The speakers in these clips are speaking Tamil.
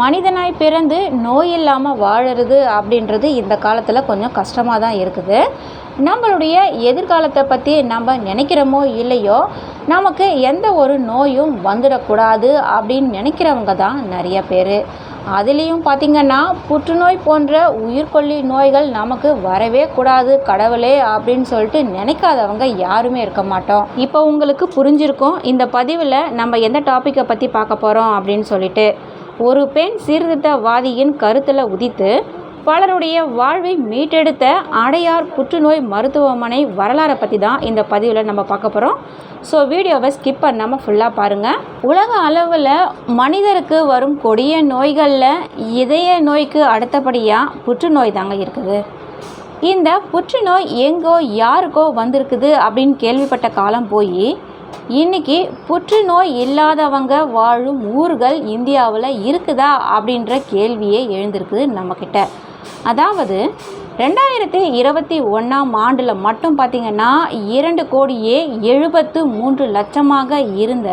மனிதனாய் பிறந்து நோய் இல்லாமல் வாழறது அப்படின்றது இந்த காலத்தில் கொஞ்சம் கஷ்டமாக தான் இருக்குது. நம்மளுடைய எதிர்காலத்தை பற்றி நம்ம நினைக்கிறோமோ இல்லையோ நமக்கு எந்த ஒரு நோயும் வந்துடக்கூடாது அப்படின்னு நினைக்கிறவங்க தான் நிறைய பேர். அதுலேயும் பார்த்திங்கன்னா புற்றுநோய் போன்ற உயிர்கொல்லி நோய்கள் நமக்கு வரவே கூடாது கடவுளே அப்படின்னு சொல்லிட்டு நினைக்காதவங்க யாருமே இருக்க மாட்டோம். இப்போ உங்களுக்கு புரிஞ்சிருக்கும் இந்த பதிவில் நம்ம எந்த டாப்பிக்கை பற்றி பார்க்க போகிறோம் அப்படின்னு சொல்லிட்டு. ஒரு பெண் சீர்திருத்தவாதியின் கருத்தில் உதித்து பலருடைய வாழ்வை மீட்டெடுத்த அடையார் புற்றுநோய் மருத்துவமனை வரலாறை பற்றி தான் இந்த பதிவில் நம்ம பார்க்க போகிறோம் ஸோ வீடியோவை ஸ்கிப் பண்ணாமல் ஃபுல்லாக பாருங்கள் உலக அளவில் மனிதருக்கு வரும் கொடிய நோய்களில் இதய நோய்க்கு அடுத்தபடியாக புற்றுநோய் தாங்க இருக்குது. இந்த புற்றுநோய் எங்கோ யாருக்கோ வந்திருக்குது அப்படின்னு கேள்விப்பட்ட காலம் போய் இன்னைக்கு புற்றுநோய் இல்லாதவங்க வாழும் ஊர்கள் இந்தியாவில் இருக்குதா அப்படின்ற கேள்வியே எழுந்திருக்குது நம்மக்கிட்ட அதாவது ரெண்டாயிரத்தி இருபத்தி ஒன்றாம் ஆண்டில் மட்டும் பார்த்திங்கன்னா இரண்டு கோடியே எழுபத்து மூன்று லட்சமாக இருந்த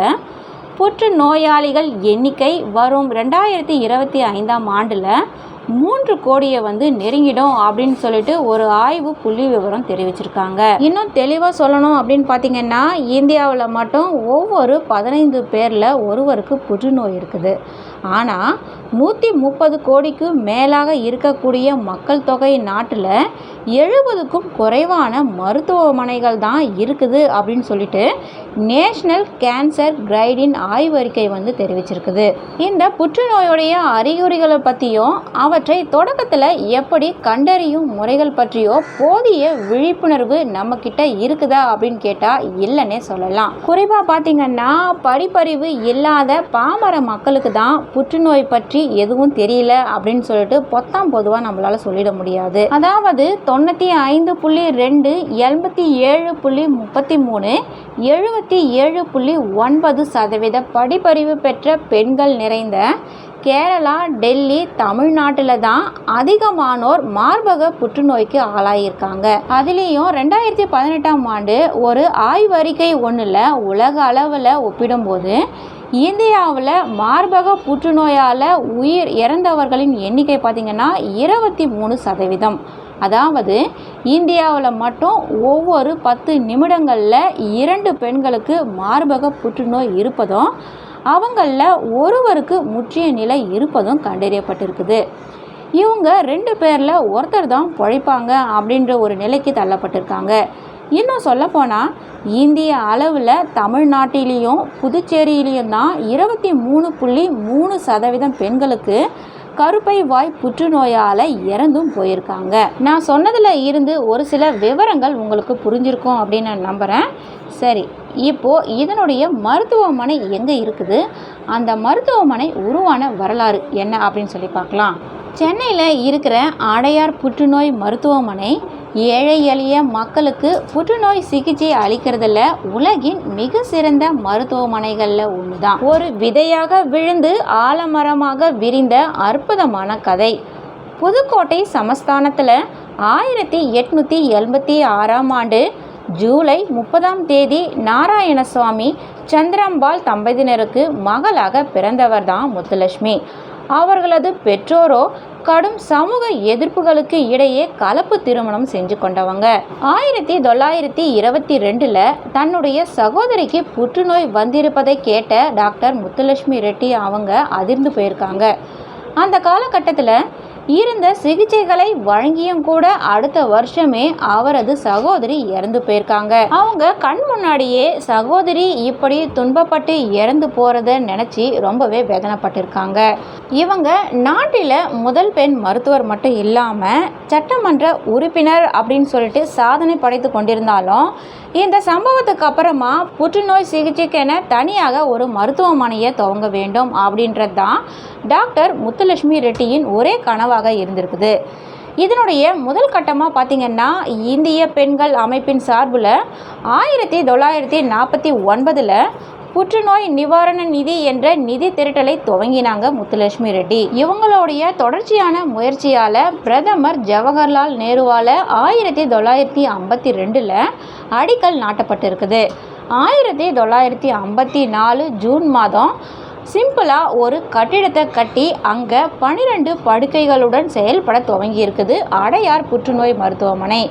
புற்றுநோயாளிகள் எண்ணிக்கை வரும் ரெண்டாயிரத்தி இருபத்தி ஐந்தாம் ஆண்டில் மூன்று கோடியை வந்து நெருங்கிடும் அப்படின்னு சொல்லிட்டு ஒரு ஆய்வு புள்ளி விவரம் தெரிவிச்சிருக்காங்க. இன்னும் தெளிவாக சொல்லணும் அப்படின்னு பார்த்தீங்கன்னா இந்தியாவில் மட்டும் ஒவ்வொரு பதினைந்து பேரில் ஒருவருக்கு புற்றுநோய் இருக்குது. ஆனால் நூற்றி முப்பது கோடிக்கு மேலாக இருக்கக்கூடிய மக்கள் தொகை நாட்டில் எழுபதுக்கும் குறைவான மருத்துவமனைகள் தான் இருக்குது அப்படின்னு சொல்லிட்டு நேஷ்னல் கேன்சர் கிரைடின் ஆய்வறிக்கை வந்து தெரிவிச்சிருக்குது. இந்த புற்றுநோயுடைய அறிகுறிகளை பற்றியும் அவற்றை தொடக்கத்தில் எப்படி கண்டறியும் முறைகள் பற்றியோ போதிய விழிப்புணர்வு நம்மக்கிட்ட இருக்குதா அப்படின்னு கேட்டால் இல்லைன்னே சொல்லலாம். குறிப்பாக பார்த்தீங்கன்னா படிப்பறிவு இல்லாத பாமர மக்களுக்கு தான் புற்றுநோய் பற்றி எதுவும் தெரியல அப்படின்னு சொல்லிட்டு பொத்தாம் பொதுவாக நம்மளால் சொல்லிட முடியாது. அதாவது தொண்ணூற்றி ஐந்து புள்ளி ரெண்டு எண்பத்தி ஏழு புள்ளி முப்பத்தி மூணு எழுபத்தி ஏழு புள்ளி ஒன்பது சதவீத படிப்பறிவு பெற்ற பெண்கள் நிறைந்த கேரளா டெல்லி தமிழ்நாட்டில் தான் அதிகமானோர் மார்பக புற்றுநோய்க்கு ஆளாயிருக்காங்க. அதுலேயும் ரெண்டாயிரத்தி பதினெட்டாம் ஆண்டு ஒரு ஆய்வறிக்கை ஒன்றில் உலக அளவில் ஒப்பிடும்போது இந்தியாவில் மார்பக புற்றுநோயால் உயிர் இறந்தவர்களின் எண்ணிக்கை பார்த்திங்கன்னா இருபத்தி மூணு சதவீதம். அதாவது இந்தியாவில் மட்டும் ஒவ்வொரு பத்து நிமிடங்களில் இரண்டு பெண்களுக்கு மார்பக புற்றுநோய் இருப்பதும் அவங்களில் ஒருவருக்கு முற்றிய நிலை இருப்பதும் கண்டறியப்பட்டிருக்குது. இவங்க ரெண்டு பேரில் ஒருத்தர் தான் பிழைப்பாங்க அப்படின்ற ஒரு நிலைக்கு தள்ளப்பட்டிருக்காங்க. இன்னும் சொல்லப்போனால் இந்திய அளவில் தமிழ்நாட்டிலையும் புதுச்சேரியிலையும் தான் இருபத்தி மூணு புள்ளி மூணு சதவீதம் பெண்களுக்கு கருப்பை வாய் புற்றுநோயால் இறந்தும் போயிருக்காங்க. நான் சொன்னதில் இருந்து ஒரு சில விவரங்கள் உங்களுக்கு புரிஞ்சிருக்கும் அப்படின்னு நான் நம்புகிறேன் சரி இப்போது இதனுடைய மருத்துவமனை எங்கே இருக்குது? அந்த மருத்துவமனை உருவான வரலாறு என்ன அப்படின்னு சொல்லி பார்க்கலாம். சென்னையில் இருக்கிற அடையார் புற்றுநோய் மருத்துவமனை ஏழை எளிய மக்களுக்கு புற்றுநோய் சிகிச்சை அளிக்கிறதுல உலகின் மிக சிறந்த மருத்துவமனைகளில் ஒன்று தான் ஒரு விதையாக விழுந்து ஆலமரமாக விரிந்த அற்புதமான கதை. புதுக்கோட்டை சமஸ்தானத்தில் ஆயிரத்தி எட்நூற்றி எண்பத்தி ஆறாம் ஆண்டு ஜூலை முப்பதாம் தேதி நாராயணசுவாமி சந்திரம்பாள் தம்பதியினருக்கு மகளாக பிறந்தவர் தான் முத்துலட்சுமி. அவர்களது பெற்றோரோ கடும் சமூக எதிர்ப்புகளுக்கு இடையே கலப்பு திருமணம் செஞ்சு கொண்டவங்க. ஆயிரத்தி தொள்ளாயிரத்தி இருபத்தி ரெண்டில் தன்னுடைய சகோதரிக்கு புற்றுநோய் வந்திருப்பதை கேட்ட டாக்டர் முத்துலட்சுமி ரெட்டி அவங்க அதிர்ந்து போயிருக்காங்க. அந்த காலகட்டத்தில் இருந்த சிகிச்சைகளை வழங்கியும் கூட அடுத்த வருஷமே அவரது சகோதரி இறந்து போயிருக்காங்க. அவங்க கண் முன்னாடியே சகோதரி இப்படி துன்பப்பட்டு இறந்து போறத நினைச்சு ரொம்பவே வேதனைப்பட்டிருக்காங்க. இவங்க நாட்டில் முதல் பெண் மருத்துவர் மட்டும் இல்லாமல் சட்டமன்ற உறுப்பினர் அப்படின்னு சொல்லிட்டு சாதனை படைத்து கொண்டிருந்தாலும் இந்த சம்பவத்துக்கு அப்புறமா புற்றுநோய் சிகிச்சைக்கென தனியாக ஒரு மருத்துவமனையை துவங்க வேண்டும் அப்படின்றது தான் டாக்டர் முத்துலட்சுமி ரெட்டியின் ஒரே கனவு கனவாக இருந்திருக்குது. இதனுடைய முதல் கட்டமாக பார்த்திங்கன்னா இந்திய பெண்கள் அமைப்பின் சார்பில் ஆயிரத்தி தொள்ளாயிரத்தி நாற்பத்தி ஒன்பதில் புற்றுநோய் நிவாரண நிதி என்ற நிதி திரட்டலை துவங்கினாங்க முத்துலட்சுமி ரெட்டி. இவங்களுடைய தொடர்ச்சியான முயற்சியால் பிரதமர் ஜவஹர்லால் நேருவால் ஆயிரத்தி தொள்ளாயிரத்தி ஐம்பத்தி ரெண்டில் அடிக்கல் நாட்டப்பட்டிருக்குது. ஆயிரத்தி தொள்ளாயிரத்தி ஐம்பத்தி நாலு ஜூன் மாதம் சிம்பிளாக ஒரு கட்டிடத்தை கட்டி அங்கே பன்னிரெண்டு படுக்கைகளுடன் செயல்பட துவங்கி இருக்குது அடையார் புற்றுநோய் மருத்துவமனை.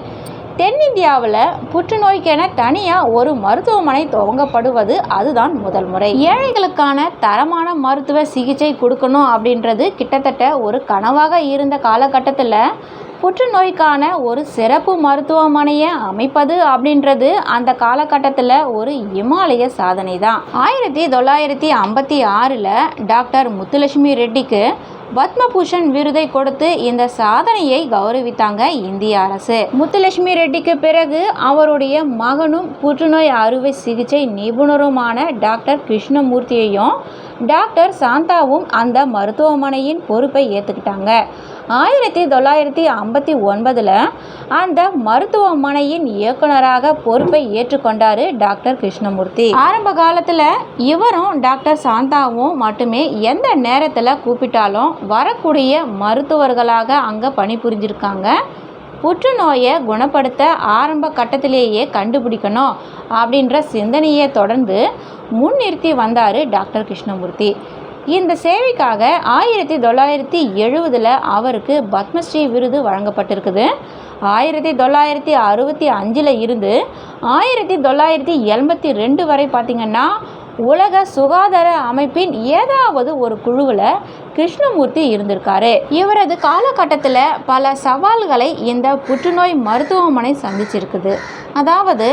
தென்னிந்தியாவில் புற்றுநோய்க்கென தனியாக ஒரு மருத்துவமனை துவங்கப்படுவது அதுதான் முதல் முறை. ஏழைகளுக்கான தரமான மருத்துவ சிகிச்சை கொடுக்கணும் அப்படின்றது கிட்டத்தட்ட ஒரு கனவாக இருந்த காலகட்டத்தில் புற்றுநோய்க்கான ஒரு சிறப்பு மருத்துவமனையை அமைப்பது அப்படின்றது அந்த காலகட்டத்தில் ஒரு இமாலய சாதனை தான் ஆயிரத்தி தொள்ளாயிரத்தி ஐம்பத்தி ஆறில் டாக்டர் முத்துலட்சுமி ரெட்டிக்கு பத்மபூஷன் விருதை கொடுத்து இந்த சாதனையை கௌரவித்தாங்க இந்திய அரசு. முத்துலட்சுமி ரெட்டிக்கு பிறகு அவருடைய மகனும் புற்றுநோய் அறுவை சிகிச்சை நிபுணருமான டாக்டர் கிருஷ்ணமூர்த்தியையும் டாக்டர் சாந்தாவும் அந்த மருத்துவமனையின் பொறுப்பை ஏற்றுக்கிட்டாங்க ஆயிரத்தி தொள்ளாயிரத்தி ஐம்பத்தி ஒன்பதில் அந்த மருத்துவமனையின் இயக்குனராக பொறுப்பை ஏற்றுக்கொண்டார் டாக்டர் கிருஷ்ணமூர்த்தி. ஆரம்ப காலத்தில் இவரும் டாக்டர் சாந்தாவும் மட்டுமே எந்த நேரத்தில் கூப்பிட்டாலும் வரக்கூடிய மருத்துவர்களாக அங்கே பணிபுரிஞ்சிருக்காங்க. புற்றுநோயை குணப்படுத்த ஆரம்ப கட்டத்திலேயே கண்டுபிடிக்கணும் அப்படின்ற சிந்தனையை தொடர்ந்து முன்னிறுத்தி வந்தார் டாக்டர் கிருஷ்ணமூர்த்தி. இந்த சேவைக்காக ஆயிரத்தி தொள்ளாயிரத்தி எழுபதில் அவருக்கு பத்மஸ்ரீ விருது வழங்கப்பட்டிருக்குது. ஆயிரத்தி தொள்ளாயிரத்தி அறுபத்தி அஞ்சில் இருந்து ஆயிரத்தி தொள்ளாயிரத்தி எண்பத்தி ரெண்டு வரை பார்த்திங்கன்னா உலக சுகாதார அமைப்பின் ஏதாவது ஒரு குழுவில் கிருஷ்ணமூர்த்தி இருந்திருக்காரு. இவரது காலகட்டத்தில் பல சவால்களை இந்த புற்றுநோய் மருத்துவமனை சந்திச்சிருக்குது. அதாவது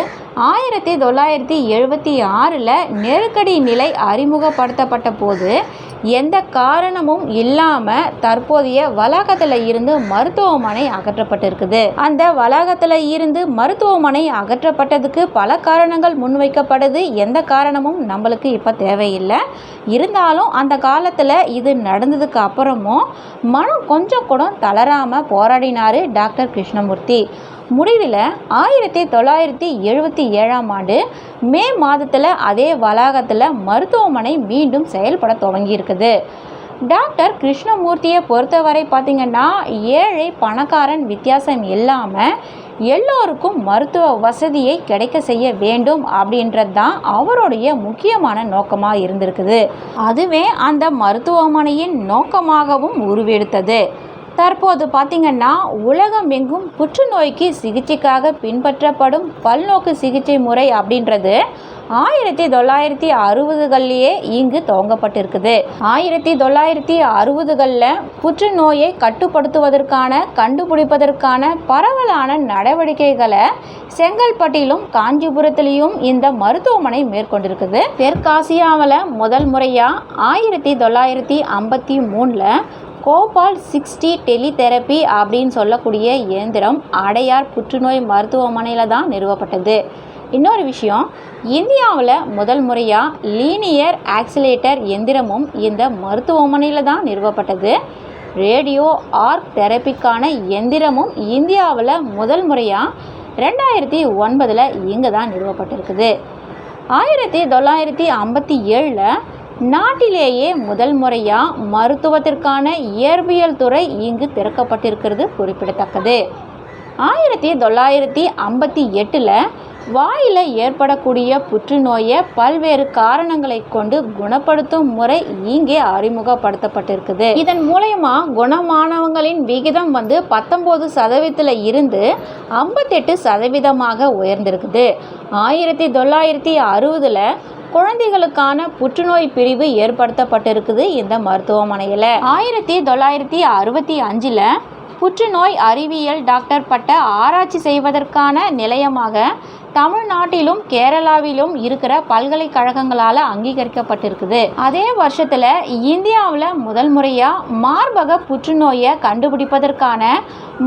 ஆயிரத்தி தொள்ளாயிரத்தி எழுபத்தி ஆறில் நெருக்கடி நிலை அறிமுகப்படுத்தப்பட்ட போது எந்த காரணமும் இல்லாமல் தற்போதைய வளாகத்தில் இருந்து மருத்துவமனை அகற்றப்பட்டிருக்குது. அந்த வளாகத்தில் இருந்து மருத்துவமனை அகற்றப்பட்டதுக்கு பல காரணங்கள் முன்வைக்கப்படுது. எந்த காரணமும் நம்மளுக்கு இப்போ தேவையில்லை. இருந்தாலும் அந்த காலத்தில் இது நடந்ததுக்கு அப்புறமும் மனம் கொஞ்சம் கூட தளராமல் போராடினார் டாக்டர் கிருஷ்ணமூர்த்தி. முடிவில் ஆயிரத்தி தொள்ளாயிரத்தி எழுபத்தி ஏழாம் ஆண்டு மே மாதத்தில் அதே வளாகத்தில் மருத்துவமனை மீண்டும் செயல்பட துவங்கியிருக்குது டாக்டர் கிருஷ்ணமூர்த்தியை பொறுத்தவரை பார்த்திங்கன்னா ஏழை பணக்காரன் வித்தியாசம் இல்லாமல் எல்லோருக்கும் மருத்துவ வசதியை கிடைக்க செய்ய வேண்டும் அப்படின்றது தான் அவருடைய முக்கியமான நோக்கமாக இருந்திருக்குது. அதுவே அந்த மருத்துவமனையின் நோக்கமாகவும் உருவெடுத்தது. தற்போது பார்த்திங்கன்னா உலகம் எங்கும் புற்றுநோய்க்கு சிகிச்சைக்காக பின்பற்றப்படும் பல்நோக்கு சிகிச்சை முறை அப்படின்றது ஆயிரத்தி தொள்ளாயிரத்தி அறுபதுகள்லேயே இங்கு துவங்கப்பட்டிருக்குது. ஆயிரத்தி தொள்ளாயிரத்தி அறுபதுகளில் புற்றுநோயை கட்டுப்படுத்துவதற்கான கண்டுபிடிப்பதற்கான பரவலான நடவடிக்கைகளை செங்கல்பட்டிலும் காஞ்சிபுரத்திலையும் இந்த மருத்துவமனை மேற்கொண்டிருக்குது. தெற்காசியாவில் முதல் முறையாக ஆயிரத்தி தொள்ளாயிரத்தி ஐம்பத்தி மூணில் கோபால் சிக்ஸ்டி டெலிதெரப்பி அப்படின்னு சொல்லக்கூடிய இயந்திரம் அடையார் புற்றுநோய் மருத்துவமனையில் தான் நிறுவப்பட்டது. இன்னொரு விஷயம் இந்தியாவில் முதல் முறையாக லீனியர் ஆக்சிலேட்டர் எந்திரமும் இந்த மருத்துவமனையில் தான் நிறுவப்பட்டது. ரேடியோ ஆர்க் தெரப்பிக்கான எந்திரமும் இந்தியாவில் முதல் முறையாக ரெண்டாயிரத்தி ஒன்பதில் இங்கே தான் நிறுவப்பட்டிருக்குது. ஆயிரத்தி தொள்ளாயிரத்தி ஐம்பத்தி ஏழில் நாட்டிலேயே முதல் முறையாக மருத்துவத்திற்கான இயற்பியல் துறை இங்கு திறக்கப்பட்டிருக்கிறது குறிப்பிடத்தக்கது. ஆயிரத்தி தொள்ளாயிரத்தி ஐம்பத்தி எட்டில் வாயில் ஏற்படக்கூடிய புற்றுநோயை பல்வேறு காரணங்களை கொண்டு குணப்படுத்தும் முறை இங்கே அறிமுகப்படுத்தப்பட்டிருக்குது. இதன் மூலயமா குணமானவங்களின் விகிதம் வந்து பத்தொம்போது சதவீதத்தில் இருந்து ஐம்பத்தெட்டு சதவீதமாக உயர்ந்திருக்குது. ஆயிரத்தி தொள்ளாயிரத்தி அறுபதில் குழந்தைகளுக்கான புற்றுநோய் பிரிவு ஏற்படுத்தப்பட்டிருக்குது இந்த மருத்துவமனையில். ஆயிரத்தி தொள்ளாயிரத்தி அறுபத்தி அஞ்சில் புற்றுநோய் அறிவியல் டாக்டர் பட்ட ஆராய்ச்சி செய்வதற்கான நிலையமாக தமிழ்நாட்டிலும் கேரளாவிலும் இருக்கிற பல்கலைக்கழகங்களால் அங்கீகரிக்கப்பட்டிருக்குது. அதே வருஷத்தில் இந்தியாவில் முதல் முறையாக மார்பக புற்றுநோயை கண்டுபிடிப்பதற்கான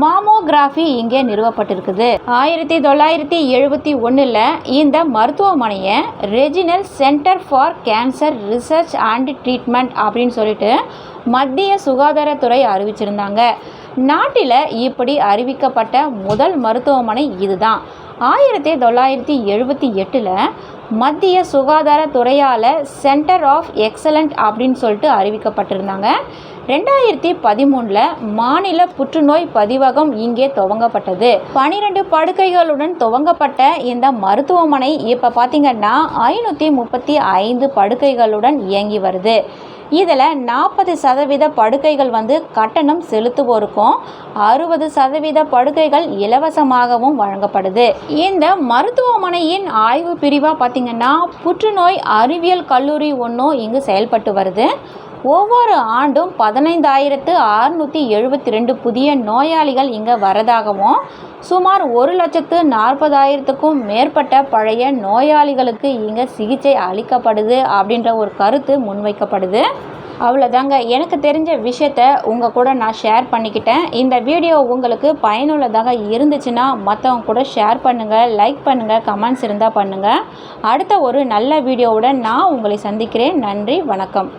மாமோகிராஃபி இங்கே நிறுவப்பட்டிருக்குது. ஆயிரத்தி தொள்ளாயிரத்தி எழுபத்தி ஒன்றில் இந்த மருத்துவமனையை regional centre for cancer research and treatment அப்படின்னு சொல்லிட்டு மத்திய சுகாதாரத்துறை அறிவிச்சிருந்தாங்க. நாட்டில் இப்படி அறிவிக்கப்பட்ட முதல் மருத்துவமனை இதுதான். ஆயிரத்தி தொள்ளாயிரத்தி எழுபத்தி எட்டில் மத்திய சுகாதாரத்துறையால் சென்டர் ஆஃப் எக்ஸலண்ட் அப்படின்னு சொல்லிட்டு அறிவிக்கப்பட்டிருந்தாங்க. ரெண்டாயிரத்தி பதிமூணில் மாநில புற்றுநோய் பதிவகம் இங்கே துவங்கப்பட்டது. பனிரெண்டு படுக்கைகளுடன் துவங்கப்பட்ட இந்த மருத்துவமனை இப்போ பார்த்திங்கன்னா ஐநூற்றி முப்பத்தி ஐந்து படுக்கைகளுடன் இயங்கி வருது. இதில் நாற்பது சதவீத படுக்கைகள் வந்து கட்டணம் செலுத்துவோருக்கும் அறுபது சதவீத படுக்கைகள் இலவசமாகவும் வழங்கப்படுது. இந்த மருத்துவமனையின் ஆய்வு பிரிவாக பார்த்திங்கன்னா புற்றுநோய் அறிவியல் கல்லூரி ஒன்றும் இங்கு செயல்பட்டு வருது. ஒவ்வொரு ஆண்டும் பதினைந்தாயிரத்து அறுநூற்றி எழுபத்தி ரெண்டு புதிய நோயாளிகள் இங்கே வரதாகவும் சுமார் ஒரு லட்சத்து நாற்பதாயிரத்துக்கும் மேற்பட்ட பழைய நோயாளிகளுக்கு இங்கே சிகிச்சை அளிக்கப்படுது அப்படின்ற ஒரு கருத்து முன்வைக்கப்படுது. அவ்வளோதாங்க எனக்கு தெரிஞ்ச விஷயத்த உங்கள் கூட நான் ஷேர் பண்ணிக்கிட்டேன். இந்த வீடியோ உங்களுக்கு பயனுள்ளதாக இருந்துச்சுன்னா மற்றவங்க கூட ஷேர் பண்ணுங்கள் லைக் பண்ணுங்கள் கமெண்ட்ஸ் இருந்தால் பண்ணுங்கள் அடுத்த ஒரு நல்ல வீடியோவுடன் நான் உங்களை சந்திக்கிறேன். நன்றி வணக்கம்.